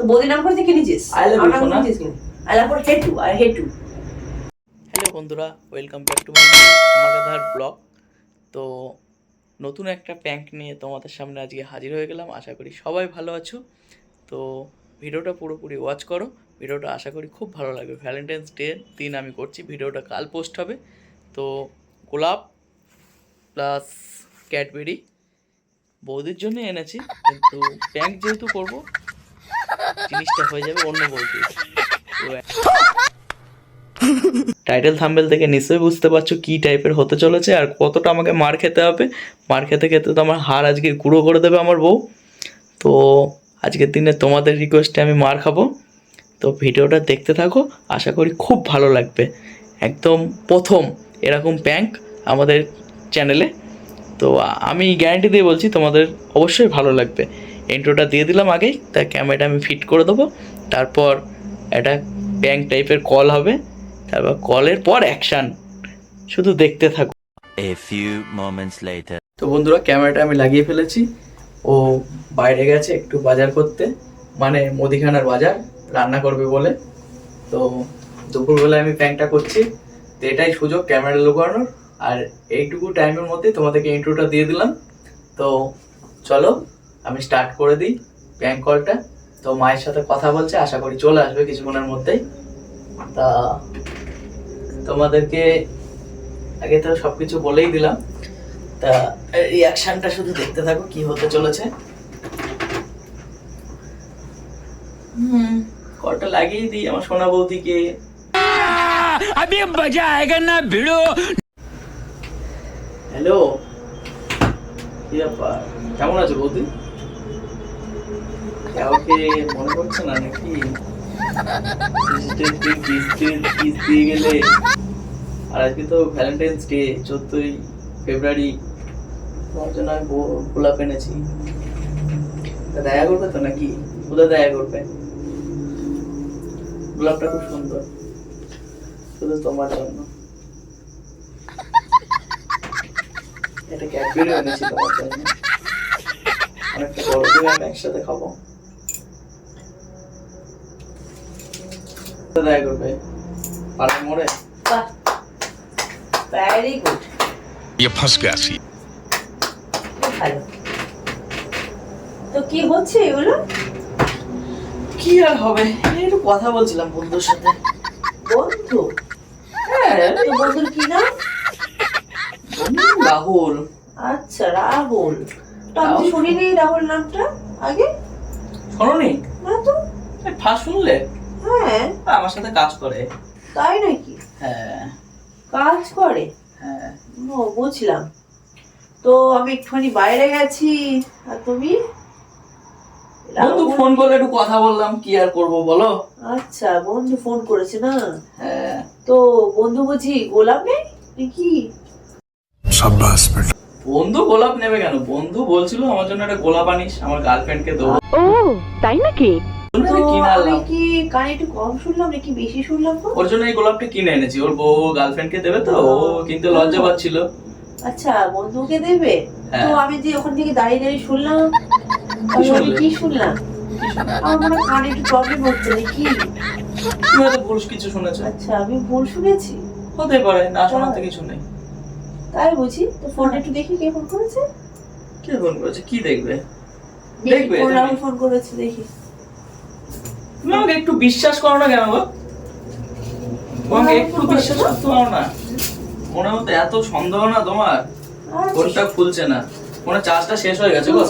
তো নাম করে নিয়েছিস আমার হ্যালো বন্ধুরা ওয়েলকাম ব্যাক টু মাই আমাগাধার ব্লগ। তো নতুন একটা প্যাঙ্ক নিয়ে তোমাদের সামনে আজকে হাজির হয়ে গেলাম। আশা করি সবাই ভালো আছো। তো ভিডিওটা পুরোপুরি ওয়াচ করো। ভিডিওটা আশা করি খুব ভালো লাগবে। ভ্যালেন্টাইন্স ডে দিন আমি করছি। ভিডিওটা কাল পোস্ট হবে। তো গোলাপ প্লাস ক্যাডবেরি বৌদির জন্য এনেছি। কিন্তু প্যাঙ্ক যেহেতু করব জিনিসটা হয়ে যাবে অন্য বৌদির তো টাইটেল থাম্বেল থেকে নিশ্চয়ই বুঝতে পারছ কি টাইপের হতে চলেছে আর কতটা আমাকে মার খেতে হবে। মার খেতে খেতে তো আমার হার আজকে গুঁড়ো করে দেবে আমার বউ। তো আজকের দিনে তোমাদের রিকোয়েস্টে আমি মার খাব। তো ভিডিওটা দেখতে থাকো, আশা করি খুব ভালো লাগবে। একদম প্রথম এরকম প্যাঙ্ক আমাদের চ্যানেলে তো আমি গ্যারান্টি দিয়ে বলছি তোমাদের অবশ্যই ভালো লাগবে। ইন্ট্রোটা দিয়ে দিলাম আগেই তার ক্যামেরাটা আমি ফিট করে দেবো। তারপর একটা ব্যাঙ্ক টাইপের কল হবে। তারপর কলের পর অ্যাকশান শুধু দেখতে থাকো। A few moments later. তো বন্ধুরা ক্যামেরাটা আমি লাগিয়ে ফেলেছি। ও বাইরে গেছে একটু বাজার করতে। মানে মুদিখানার বাজার রান্না করবে বলে। তো দুপুরবেলা আমি প্যাংটা করছি। তো এটাই সুযোগ ক্যামেরা লুকানোর। আর এইটুকু টাইমের মধ্যে তোমাদেরকে ইন্ট্রোটা দিয়ে দিলাম। তো চলো আমি স্টার্ট করে দিই প্যাঙ্ক কলটা তো মায়ের সাথে কথা বলছে আশা করি চলে আসবে কিছুক্ষণের মধ্যেই তা তোমাদেরকে আগে তো সবকিছু বলেই দিলাম তা রিয়াকশনটা শুধু দেখতে থাকো কি হতে চলেছে হুম কলটা লাগিয়ে দিই আমার সোনা বৌদিকে अभी मजा आएगा ना भिड़ो হ্যালো কি ব্যাপার কেমন আছো বৌদি কাউকে মনে পড়ছে না নাকি? দিন কিস দিয়ে গেলে? আর আজকে তো ভ্যালেন্টাইন্স ডে চোদ্দই ফেব্রুয়ারি তোমার জন্য আমি গোলাপ এনেছি। দেখা করবে তো নাকি? কোথায় দেখা করবে? গোলাপটা খুব সুন্দর। শুধু তোমার জন্য। এটা ক্যাডবেরি এনেছি তোমার জন্য। অনেকটা বড় করে আমি একসাথে খাব। ট্রাই করবে। পারে মোড়ে ভেরি গুড ইয়ে ফাঁস গেছি তো কি হচ্ছে এগুলো? কি আর হবে? একটু কথা বলছিলাম বন্ধুর সাথে। বন্ধু? হ্যাঁ রাহুল। আচ্ছা রাহুল। তো শুনিনি রাহুল নামটা আগে? শোনোনি? না তো। ফার্স্ট শুনলে? হ্যাঁ। আমার সাথে কাজ করে। তাই নাকি? হ্যাঁ। কাজ করে? হ্যাঁ। ও বুঝলাম। তো আমি একটুখানি বাইরে গেছি। আর তুমি? বন্ধু ফোন করলে একটু কথা বললাম কি আর করব বলো? আচ্ছা বন্ধু ফোন করেছে না? হ্যাঁ। তো বন্ধু বুঝি গোলাপ নেই নাকি? বন্ধু গোলাপ নেবে কেন? বন্ধু বলছিল আমার জন্য একটা গোলাপ আনিস আমার গার্লফ্রেন্ডকে দেবো। ও তাই নাকি? তো কিনে আমি আনলাম কি কানে একটু কম শুনলাম নাকি বেশি শুনলাম ওর জন্য এই গোলাপটা কিনে এনেছি। ওর বউ গার্লফ্রেন্ডকে দেবে তো ও কিন্তু লজ্জা পাচ্ছিল। আচ্ছা বন্ধুকে দেবে? হ্যাঁ। তো আমি যে ওখান থেকে দাঁড়িয়ে দাঁড়িয়ে শুনলাম আমি কি শুনলাম? আমার কানে একটু প্রবলেম হচ্ছে নাকি? তুমি হয়তো ভুল কিছু শুনেছো। আচ্ছা আমি ভুল শুনেছি? হতে পারে না শোনার তো কিছু নেই। তাই বুঝি তো ফোনটা একটু দেখি কে ফোন করেছে? কে ফোন করেছে? কি দেখবে? দেখবে? ফোন করেছে দেখি। তুমি আমাকে একটু বিশ্বাস করো না কেন তোমাকে একটু বিশ্বাস করতে পারো না? মনে মতো এত সন্দেহ না তোমার? ফোনটা খুলছে না। ফোনের চার্জটা শেষ হয়ে গেছে গো।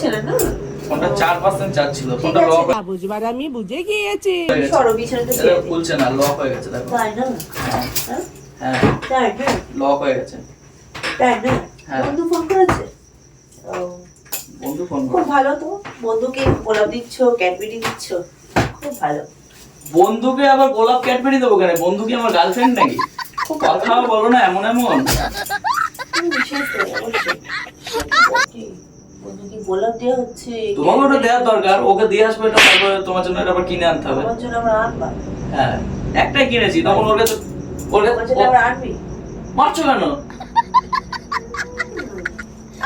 ফোনটা চার পার্সেন্ট চার্জ ছিল। ফোনটা। লক বুঝবার আমি বুঝে গিয়েছি। হয়ে। খুলছে না লক হয়ে গেছে দেখো। হ্যাঁ। হ্যাঁ? হ্যাঁ লক হয়ে গেছে। হ্যাঁ। বন্ধু ফোন করেছে? ও, বন্ধু ফোন খুব ভালো তো। বন্ধুকে গোলাপ দিচ্ছ ক্যাডবেরি দিচ্ছ। খুব ভালো। বন্ধুকে আবার গোলাপ ক্যাডবেরি দেবো কেন? বন্ধু কি আমার গার্লফ্রেন্ড নাকি? কথা বলো না এমন এমন। হুম, সে তো অবশ্যই। সে তো বটেই। বন্ধুকে গোলাপ দেওয়া হচ্ছে তোমাকে ওটা দেওয়ার দরকার ওকে দিয়ে আসবে এটা তারপরে তোমার জন্য এটা আবার কিনে আনতে হবে। আমার জন্য আবার আনবা। হ্যাঁ একটাই কিনেছি তখন ওর কাছে ওর কাছে মারছো কেন?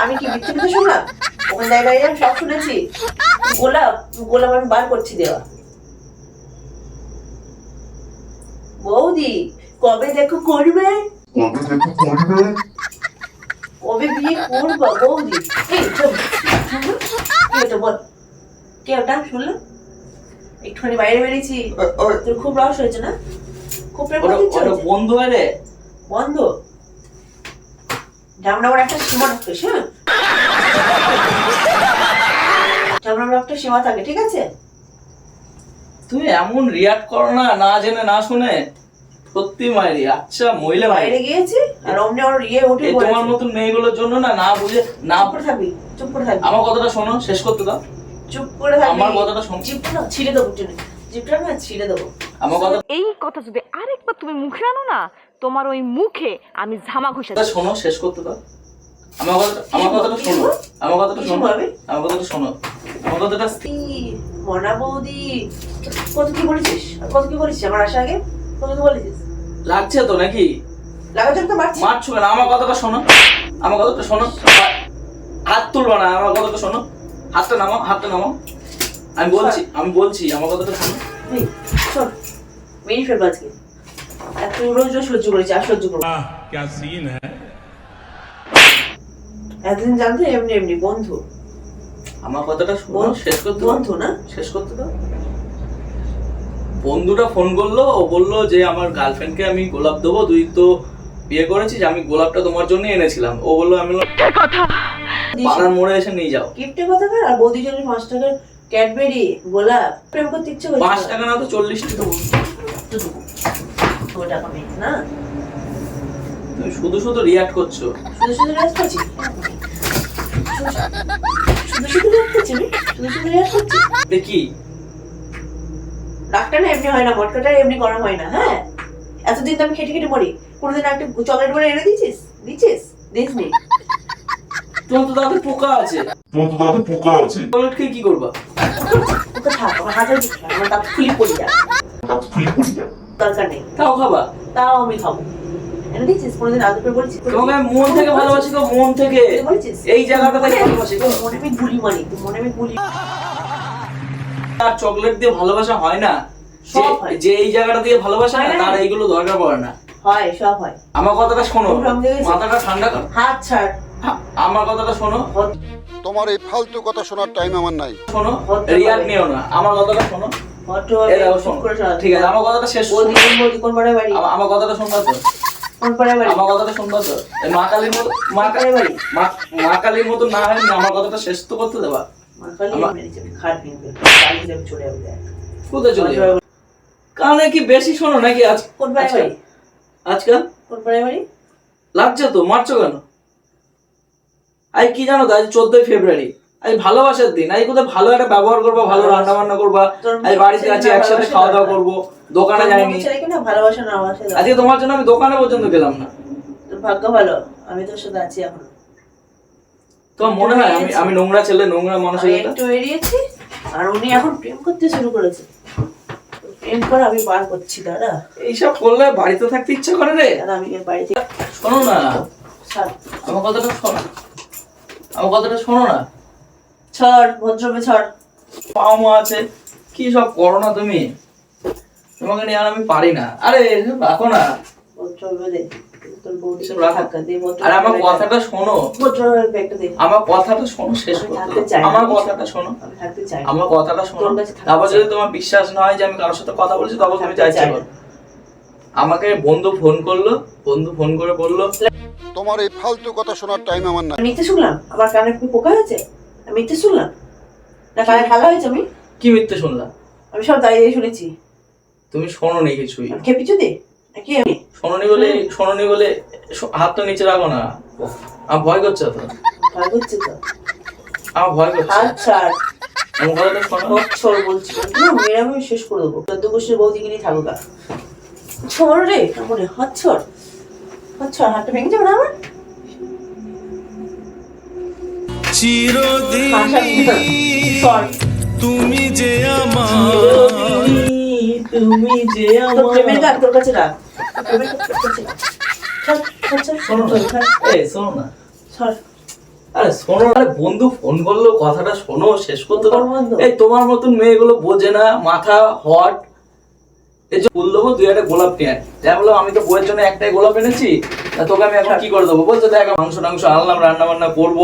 আমি কি শুনলাম? ওখানে সব শুনেছি। গোলাপ গোলাপ আমি বার করছি দেওয়া। বৌদি কবে দেখো করবে? কবে বিয়ে করব বৌদি? এই বল। কে ওটা? শুনলো? একটুখানি বাইরে বেরিয়েছি। তোর খুব রস হয়েছে না? খুব প্রেম? বন্ধু হয় রে। বন্ধ? একটা সীমা রাখিস হ্যাঁ একটা সীমা থাকে ঠিক আছে? তুমি এমন রিয়াক্ট করো না না জেনে না শুনে। সত্যি মায়েরি আচ্ছা মহিলা বাইরে গিয়েছি আর অমনি ওর ইয়ে উঠে তোমার মতন মেয়েগুলোর জন্য না না বুঝে না চুপ করে থাকবি চুপ করে থাকবি। আমার কথাটা শোনো শেষ করতে দাও। চুপ করে থাকবি। আমার কথাটা শোন। জিপটা না ছিঁড়ে দেবো টেনে জিপটা না ছিঁড়ে দেবো। আমার কথা এই কথা যদি আরেকবার তুমি মুখে আনো না তোমার ওই মুখে আমি ঝামা ঘষে শোনো শেষ করতে দাও। আমার কথা আমার কথাটা শোনো আমার কথাটা কি শোনো বলবে? আমার কথাটা শোনো আমার কথাটা এই, মনা বৌদি কত কি বলেছিস আর কত কি বলেছিস আমার আসার আগে কত কি বলেছিস লাগছে তো নাকি লাগাতার তো মারছি মারছো কেন আমার কথাটা শোনো আমার কথাটা শোনো হাত তুলবা না আমার কথাটা শোনো হাতটা নামো হাতটা নামো আমি বলছি আমি বলছি আমার কথাটা শোনো এই, শোন মেরি ফেলবো আজকে আর তুই রোজ রোজ সহ্য করেছি আর সহ্য করবো না। क्या सीन है এতদিন জানতো এমনি এমনি বন্ধু। আমার কথাটা শোনো শেষ করতে বন্ধু না? শেষ করতে দাও। বন্ধুটা ফোন করল ও বলল যে আমার গার্লফ্রেন্ডকে আমি গোলাপ দেবো তুই তো বিয়ে করেছিস আমি গোলাপটা তোমার জন্য এনেছিলাম। ও বলল আমি পাড়ার মোড়ে এসে নিয়ে যাও। গিফটের কথা কার? আর বৌদি জন্য পাঁচ টাকার ক্যাডবেরি গোলাপ প্রেম করতে ইচ্ছে করছে। পাঁচ টাকা না তো চল্লিশ টাকা। দেবো। টাকা না? তুমি শুধু শুধু রিয়াক্ট করছ। শুধু শুধু রেস্ট করছি? দেখি। ডাক্তার না এমনি হয় না মটকাটা এমনি গরম হয় না হ্যাঁ? এতদিন তো আমি খেটে খেটে মরি। কোনোদিন একটা চকলেট বলে এনে দিয়েছিস? দিচ্ছিস দিস নি। তোমার তো দাঁতে পোকা আছে। তোমার তো দাদা পোকা আছে। চকলেট খেয়ে কি করবা? থাক আমার দাঁত খুলি পড়ে যায় হাত ফুলি পড়ে যায় দরকার নেই। তাও খাবা? তাও আমি খাব। এনে দিচ্ছিস কোনোদিন আদর করে বলেছিস তোমাকে আমি মন থেকে ভালোবাসি তো মন থেকে। বলেছিস এই জায়গাটা থেকে ভালোবাসি তো। মনে আমি গুলি মারি তোর মনে আমি গুলি আর চকলেট দিয়ে ভালোবাসা হয় না। যে সব। যে এই জায়গাটা দিয়ে ভালোবাসা হয়? তার এইগুলো দরকার পড়ে না। হয় সব হয়। আমার কথাটা শোনো। মাথাটা ঠান্ডা কর। হাত ছাড়। আমার কথাটা শোনো। তোমার এই ফালতু কথা শোনার টাইম আমার নাই। শোনো পারে। নিও না। আমার কথাটা শোনো। ঠিক আছে আমার কথাটা শেষ। আমার কথাটা তো? বাড়ি আমার কথাটা শুনবা তো? মা কালীর মতো মা কালী মা- মা কালীর মতো না হয় আমার কথাটা শেষ তো করতে দেবা। চলে যাবে। দেখ। কোথায় চলে যাবে? কানে কি বেশি শোনো নাকি আজ আজকাল লাগছে তো মারছো কেন? আজ কি জানো তো আজ চোদ্দই ফেব্রুয়ারি। আজ ভালোবাসার দিন আজ কোথাও ভালো একটা ব্যবহার করবা ভালো রান্না বান্না করবা আজ বাড়িতে আছি একসাথে খাওয়া দাওয়া করব দোকানে যাইনি। ভালোবাসা না আজকে তোমার জন্য আমি দোকানে পর্যন্ত গেলাম না। ভাগ্য ভালো আমি তোর সাথে আছি এখন। তোমার মনে হয় আমি আমি নোংরা ছেলে নোংরা মানুষের আমি একটু এড়িয়েছি আর উনি এখন প্রেম করতে শুরু করেছে। প্রেম করে আমি বার করছি দাদা। এইসব করলে বাড়িতে থাকতে ইচ্ছা করে রে। আমি এর বাড়ি থেকে শোনো না। আমার কথাটা শোনো। আমার কথাটা শোনো না। ছাড় ভদ্রবে ছাড়। পাও মা আছে। কি সব করো না তুমি? তোমাকে নিয়ে আর আমি পারি না। আরে এসব রাখো না। আর আমার কথাটা শোনো। আমার কথাটা শোনো শেষ না। আমার কথাটা শোনো। আমি থাকতে চাই না। আমার কথাটা শোনো। তারপর যদি তোমার বিশ্বাস না হয় যে আমি কারোর সাথে কথা বলছি তখন তুমি চাইছো চাই না। আমাকে বন্ধু ফোন করল বন্ধু ফোন করে বলল তোমার এই ফালতু কথা শোনার টাইম আমার নাই। আমি শুনলাম? আমার কানে কি পোকা হয়েছে? আমি মিথ্যে শুনলাম? না কানে খালা হয়েছে আমি? কি মিথ্যে শুনলাম? আমি সব দাঁড়িয়ে শুনেছি। তুমি শোনোনি কিছুই। খেপিছু দে? নাকি আমি? শোনোনি বলে শোনোনি বলে শ- হাতটা নিচে রাখো না। আমার ভয় করছে তো। ভয় করছে তো। আমার ভয় করছে। হাত ছাড় আমার কথাটা শোনো। বছর বলছি। না মেয়েরা আমি শেষ করে দেবো। চোদ্দ গোষ্ঠীর বৌদিকে নিয়ে থাকুক আর। ছড় রে মনে হাত ছড়। হাত ছড় হাতটা ভেঙে যাবে না আমার? হাসা দিবি না। ছড়। তুমি যে আমার তোর কাছে প্রেমের গান তোর কাছে রাখ। ছাড়, ছাড়, ছাড়, শোনো না ছাড়, এই শোনো না ছাড়। আরে শোনো আরে বন্ধু ফোন করল কথাটা শোনো শেষ করতে বন্ধু? এই তোমার মতন মেয়েগুলো বোঝে না মাথা হট এই যে ফুল দেবো তুই একটা গোলাপ নিয়ে আয়। যা বললাম আমি তো বইয়ের জন্য একটাই গোলাপ এনেছি তোকে আমি এখন কি করে দেবো বলছে দেখ মাংস টাংস আনলাম রান্না বান্না করব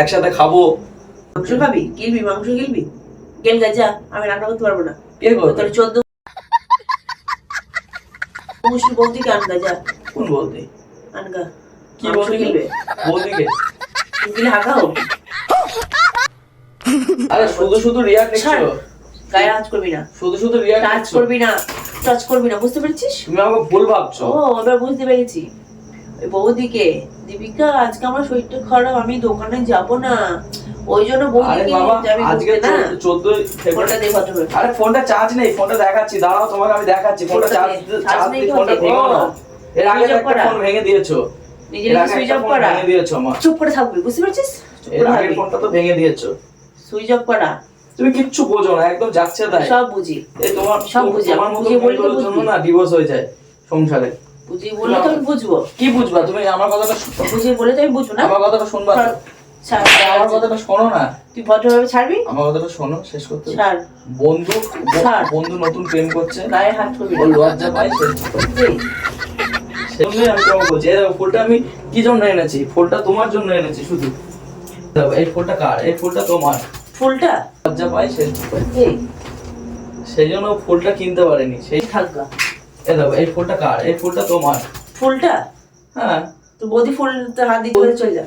একসাথে খাব। মাংস খাবি গিলবি মাংস গিলবি? গেল গা যা আমি রান্না করতে পারব না। কে করবে তোর চোদ্দ মুসলি বৌদিকে আনগা যা? কোন বলতে আনগা। কি গিলবে? বৌদিকে? গিলে আরে শুধু শুধু রিয়াক্ট। নিচ্ছ গায়ে টাচ করবি না। শুধু শুধু রিয়াক্ট টাচ করবি না টাচ করবি না বুঝতে পেরেছিস? তুমি আমাকে ভুল ভাবছ। ও এবার বুঝতে পেরেছি। বৌদিকে দীপিকা আজকে আমার শরীরটা খারাপ আমি দোকানে যাব না। ওই জন্য বৌদিকে আজকে না। চোদ্দ ফোনটা দে ভদ্রভাবে আরে ফোনটা চার্জ নেই ফোনটা দেখাচ্ছি দাঁড়াও তোমাকে আমি দেখাচ্ছি ফোনটা চার্জ চার্জ নেই ফোনটা। না এর আগে একটা ফোন ভেঙে দিয়েছ। নিজে আগে সুইচ অফ করা। ভেঙে দিয়েছ আমার। চুপ করে থাকবি বুঝতে পেরেছিস? এর থাকবি। ফোনটা তো ভেঙে দিয়েছ। সুইচ অফ করা। তুমি কিচ্ছু বোঝো না একদম যাচ্ছে তাই। সব বুঝি। এই তোমার সব বুঝি, তোমার আমি মতো বুঝিয়ে বললে তো মেয়েগুলোর জন্য বুঝবি। না ডিভোর্স হয়ে যায় সংসারে। বুঝি বললে তো আমি বুঝব। কি বুঝবা? তুমি আমার কথাটা বুঝিয়ে বলে তো আমি বুঝব না। আমার কথাটা শুনবা তো? ছাড়, আরে আমার কথাটা শোনো না। তুই ভদ্রভাবে ছাড়বি? আমার কথাটা শোনো শেষ করতে ছাড়। বন্ধু বন্ধু নতুন প্রেম করছে। গায়ে হাত করবি ও লজ্জা পায় এই, সেজন্যই আমি তোমাকে বলছি এই ফুলটা আমি কি জন্য এনেছি? ফুলটা তোমার জন্য এনেছি শুধু। এই ফুলটা কার? এই ফুলটা তোমার। ফুলটা? লজ্জা পায় সেই জন্য ফুলটা কিনতে পারেনি। সেই থাকগা এই দেখো এই ফুলটা কার? এই ফুলটা তোমার। ফুলটা? হ্যাঁ তো বৌদি ফুল হাত দিয়ে ধরে চলে যা।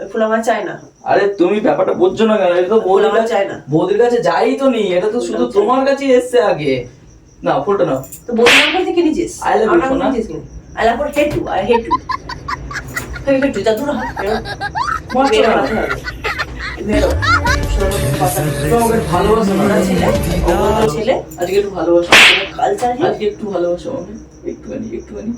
ওই ফুল আমার চাই না। আরে তুমি ব্যাপারটা বুঝছ না কেন? এটা তো বৌদির আমার কাছে চাই না। বৌদির কাছে যাই তো নি এটা তো শুধু তোমার কাছেই এসছে আগে। না ফুলটা নাও। তো বৌদি আমার কাছে কি নিছিস I love you, সোনা। I love hate you I hate you hate you যা দূর হাত বেরো একটুখানি একটুখানি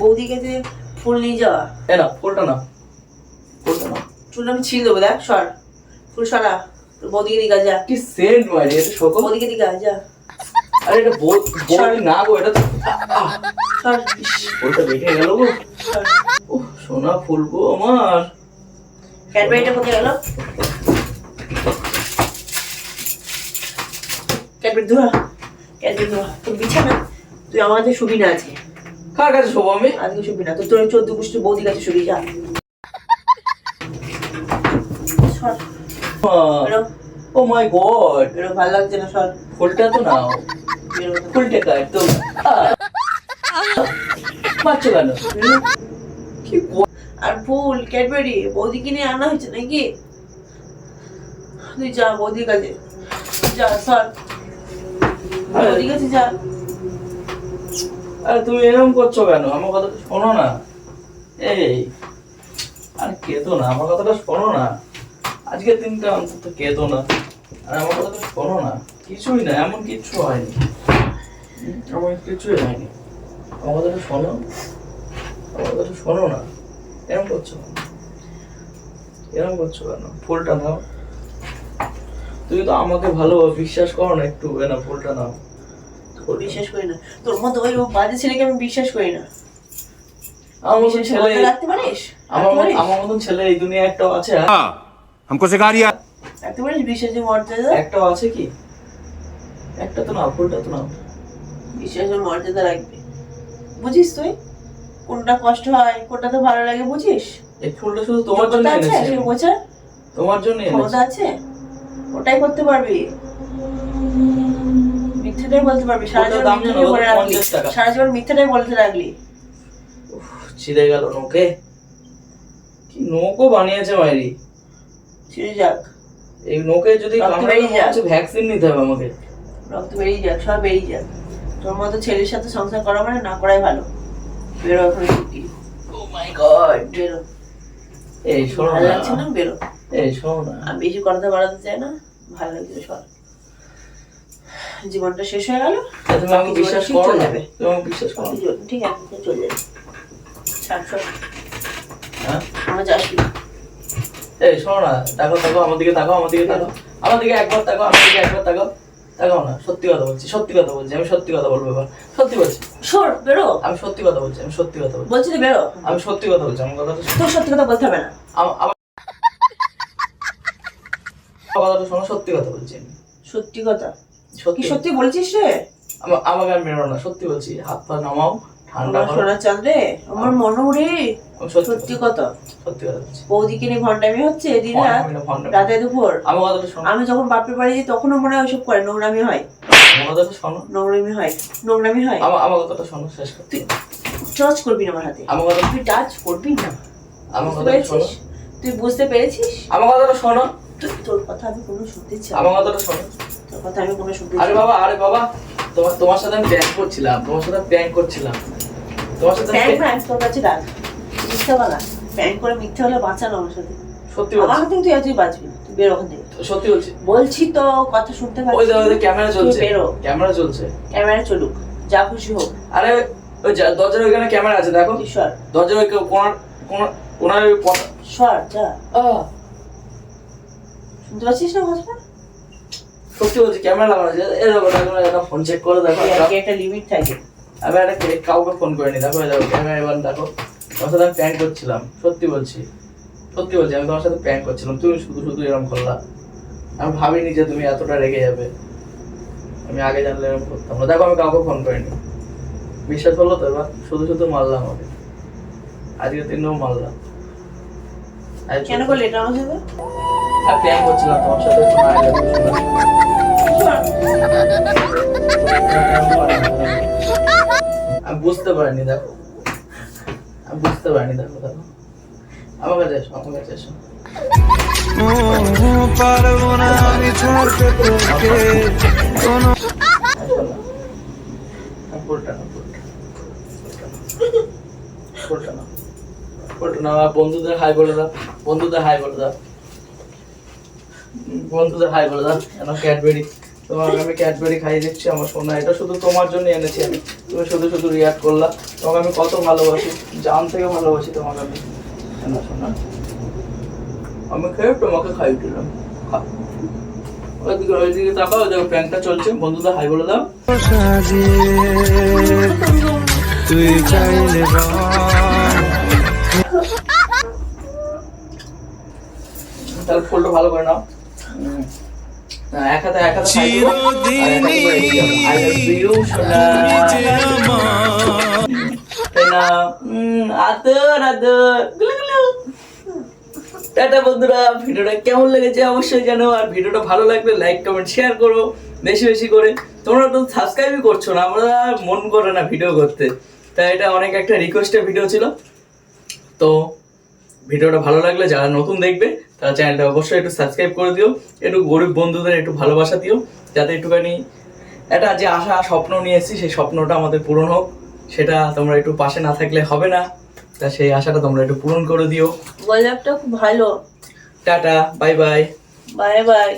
বৌদিকে যে ফুল নিয়ে যাওয়া এ না ফুলটা না ফুলটা না চুল আমি ছিল দেবো দেখ সর ফুল সরা তোর বৌদিকে দিকে যা কি সেন্ট মারি এটা শোকো বৌদিকে দিকে যা আরে এটা বল না গো, এটা ফুলটা বেঁকে গেল গো। ও সোনা ফুল গো আমার। ক্যাডবেরিটা কোথায় গেল? ক্যাডবেরি ধোয়া। ক্যাডবেরি ধোয়া। তোর বিছানা? তুই আমার কাছে শুবি না আজকে। কার কাছে শোবো আমি? আজকে শুবি না। তুই তোর চোদ্দ গোষ্ঠী বৌদি কাছে শুবি যা। Oh my god. বেরো ভালো লাগছে না সর। ফুলটা তো নাও। ফুলটা কাট তো। মারছো কেন? কি আর ফুল ক্যাডবেরি বৌদি কিনে আনা হয়েছে নাকি? তুই যা বৌদির কাছে। যা সর। বৌদির কাছে যা। আরে তুমি এরকম করছ কেন? আমার কথাটা শোনো না। এই আরে কেতো না আমার কথাটা শোনো না। আজকের দিনটা অন্তত কেতো না। আর আমার কথাটা শোনো না। কিছুই না এমন কিচ্ছু হয়নি। এমন কিছুই হয়নি। আমার কথাটা শোনো আমার কথাটা শোনো না এরকম করছো কেন এরকম করছো কেন ফুলটা নাও তুমি তো আমাকে ভালো বিশ্বাস করো না একটু এ না ফুলটা নাও তোর বিশ্বাস করি না তোর মতো ওই বাজে ছেলেকে আমি বিশ্বাস করি না আমার মতন বিশ্বাস ছেলে করতে রাখতে পারিস আমার রাখতে মত- পারিস? আমার মতন ছেলে এই দুনিয়া একটাও আছে আর? हाँ हमको सिखा रिया রাখতে পারিস বিশ্বাসের মর্যাদা একটাও আছে কি একটা তো না ফুলটা তো না বিশ্বাসের মর্যাদা রাখবে বুঝিস তুই? কোনটা কষ্ট হয় কোনটা তো ভালো লাগে বুঝিস? এই ফুলটা শুধু তোমার জন্য আছে বোঝার তোমার জন্য ক্ষমতা আছে ওটাই করতে পারবি। মিথ্যাটাই বলতে পারবি। সারা জীবন মিথ্যাটাই বলে রাখলি 50 টাকা। সারা জীবন মিথ্যাটাই বলতে রাখলি ছিঁড়ে গেল নোকে কি নোকও বানিয়েছে মাইরি। ছিঁড়ে যাক। এই নোকে যদি ভ্যাকসিন নিতে হবে আমাকে। রক্ত বেরিয়ে যাক সব বেরিয়ে যাক। তোর মতো ছেলের সাথে সংসার করা মানে না করাই ভালো। বেরো এখন ছুটি। ও মাই গড বেরো। এই শোনো ভালো না। লাগছে না? বেরো। এই শোনো না। আমি বেশি কথা বাড়াতে চাই না? ভালো লাগছে সর জীবনটা শেষ হয়ে গেল। তা তুমি আমাকে বিশ্বাস করো চলে না? যাবে। তুমি আমাকে বিশ্বাস করো ঠিক আছে চলে যাবে হ্যাঁ? আমার যাস এই শোনো না। তাকাও তাকাও আমার দিকে তাকাও আমার দিকে তাকাও। আমার দিকে একবার তাকাও আমার দিকে একবার তাকাও। তাকাও না সত্যি কথা বলছি সত্যি কথা বলছি আমি সত্যি কথা বলব এবার। সত্যি বলছি। সর বেরো। আমি সত্যি কথা বলছি আমি সত্যি কথা বলছি। বলছি বেরো। আমি সত্যি কথা বলছি আমার কথা তোর সত্যি কথা বলতে হবে না। আমার কথাটা শোনো সত্যি কথা বলছি আমি। সত্যি কথা। সত্যি। সত্যি বলছিস রে? আমা- আমাকে আর মেরো না সত্যি বলছি হাত পা নামাও। সোনা আমার রে সত্যি। সত্যি কথা। সত্যি কথা বৌদিকে নিয়ে হচ্ছে রাত দুপুর। শোনো? আমি যখন বাপের বাড়ি যাই তখনও মনে হয় ওইসব করে নোংরামি হয়। নোংরামি হয় নোংরামি হয়। আমার কথাটা শোনো? শেষ কর। তুই টাচ করবি না আমার হাতে। আমার কথা তুই টাচ করবি না। আমার কথাটা শোনো? তুই বুঝতে পেরেছিস? আমার কথাটা শোনো? তোর কথা আমি কোনো শুনতে চাই আমার কথাটা শোনো? তোর কথা আমি কোনো শুনতে আরে। বাবা আরে বাবা তোমার তোমার সাথে আমি প্র্যাঙ্ক করছিলাম তোমার সাথে প্র্যাঙ্ক করছিলাম। তোমার সাথে আমি প্যান prank- প্যান তোর কাছে রাখ মিথ্যা বলা। প্যান করে মিথ্যা হলে বাঁচানো আমার সাথে। সত্যি আমার বলছি তুই আজই বাঁচবি তুই বের ওখান থেকে। সত্যি বলছি। বলছি তো কথা শুনতে ওই দেখো ক্যামেরা চলছে। বেরো। ক্যামেরা চলছে। ক্যামেরা চলুক। যা খুশি হোক। আরে ওই দরজার ওইখানে ক্যামেরা আছে দেখো। সর? দরজার ওই কোনার কোনার কোনার ওই সর যা। শুনতে পাচ্ছিস না সত্যি বলছি ক্যামেরা লাগানো আছে। এরকম ফোন চেক করে দেখো। একটা লিমিট থাকে। আমি একটা কাউকে ফোন করিনি দেখো দেখো ক্যামেরা এবার দেখো তোমার সাথে আমি প্র্যাঙ্ক করছিলাম। সত্যি বলছি সত্যি বলছি আমি তোমার সাথে প্র্যাঙ্ক করছিলাম। তুমি শুধু শুধু এরকম করলা। আমি ভাবিনি যে তুমি এতটা রেগে যাবে। আমি আগে জানলে এরকম করতাম না। দেখো আমি কাউকে ফোন করিনি। বিশ্বাস হলো তো? এবার শুধু শুধু মারলাম আমাকে। আজকে তিনও মারলাম। কেন করলি? এটা আমার সাথে আমি প্র্যাঙ্ক করছিলাম তোমার সাথে। বুঝতে পারিনি দেখো। আমি বুঝতে পারিনি দেখো দেখো। আমার কাছে এসো আমার কাছে এসো। না। বন্ধুদের হাই বলে দাও বন্ধুদের হাই বলে দাও। বন্ধুদের হাই বলে দাও কেন ক্যাডবেরি তোমাকে আমি ক্যাডবেরি খাইয়ে দিচ্ছি আমার সোনা। এটা শুধু তোমার জন্য এনেছি আমি। তুমি শুধু শুধু রিয়াক্ট করলা। তোমাকে আমি কত ভালোবাসি জান থেকে ভালোবাসি তোমাকে আমি। কেন সোনা আমি খেয়ে তোমাকে খাইয়ে দিলাম। ওইদিকে ওইদিকে তাকাও দেখো প্র্যাঙ্কটা চলছে। বন্ধুদের হাই বলে দাও। তাহলে ফুলটা ভালো করে নাও। টাটা বন্ধুরা, ভিডিওটা কেমন লেগেছে অবশ্যই জানো, আর ভিডিওটা ভালো লাগলে লাইক কমেন্ট শেয়ার করো বেশি বেশি করে। তোমরা তো সাবস্ক্রাইবই করছ না, আমরা মন করে না ভিডিও করতে। তাই এটা অনেক একটা রিকোয়েস্টের ভিডিও ছিল। তো ভিডিওটা ভালো লাগলে যারা নতুন দেখবে চ্যানেলটা অবশ্যই একটু সাবস্ক্রাইব করে দিও একটু গরিব বন্ধুদের একটু ভালোবাসা দিও যাতে একটুখানি একটা যে আশা স্বপ্ন নিয়ে এসেছি সেই স্বপ্নটা আমাদের পূরণ হোক। সেটা তোমরা একটু পাশে না থাকলে হবে না। তা সেই আশাটা তোমরা একটু পূরণ করে দিও। গোলাপটা খুব ভালো। Tata bye bye bye bye